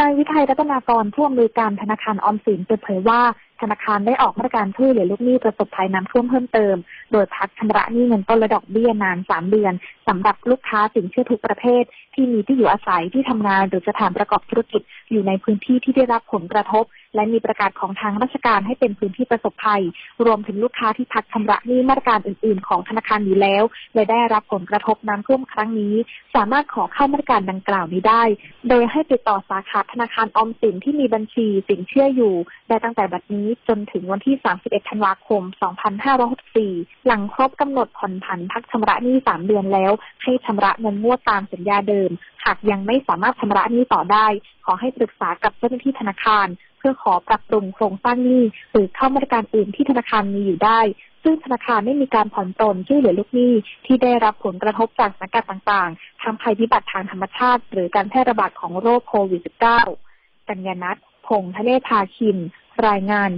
นายวิทัยรัตนากรผู้อำนวยการธนาคารออมสินเปิดเผยว่า ธนาคารได้ออกมาตรการช่วยเหลือลูกหนี้ประสบภัยน้ำท่วมเพิ่มเติม โดยพักชำระหนี้เงินต้นและดอกเบี้ยนาน 3 เดือนสำหรับลูกค้าสินเชื่อทุกประเภท ที่มีที่อยู่อาศัยที่ทำงานหรือสถานประกอบธุรกิจ อยู่ในพื้นที่ที่ได้รับผลกระทบ และมีประกาศของทางราชการให้เป็นพื้นที่ประสบภัย รวมถึงลูกค้าที่พักชำระหนี้มาตรการอื่น ๆ ของธนาคารอยู่แล้ว และได้รับผลกระทบน้ำท่วมครั้งนี้ สามารถขอเข้ามาตรการดังกล่าวนี้ได้ โดยให้ติดต่อสาขาธนาคารออมสินที่มีบัญชีสินเชื่ออยู่ ได้ตั้งแต่บัดนี้จนถึงวันที่ 31 ธันวาคม 2564 หลังครบกำหนดผ่อนผันพักชำระหนี้ 3 เดือนแล้ว ให้ชำระเงินงวดตามสัญญาเดิม หากยังไม่สามารถชำระหนี้ต่อได้ ขอให้ปรึกษากับเจ้าหน้าที่ธนาคาร เพื่อขอปรับปรุงโครงสร้างหนี้หรือเข้ามาตรการอื่นที่ธนาคารมีอยู่ได้ ซึ่งธนาคารไม่มีการผ่อนปลนช่วยเหลือลูกหนี้ที่ได้รับผลกระทบจากสถานการณ์ต่างๆทั้งภัยพิบัติทางธรรมชาติ หรือการแพร่ระบาดของโรคโควิด -19 กัญญานัทพงษ์ทะเลพาคิน รายงาน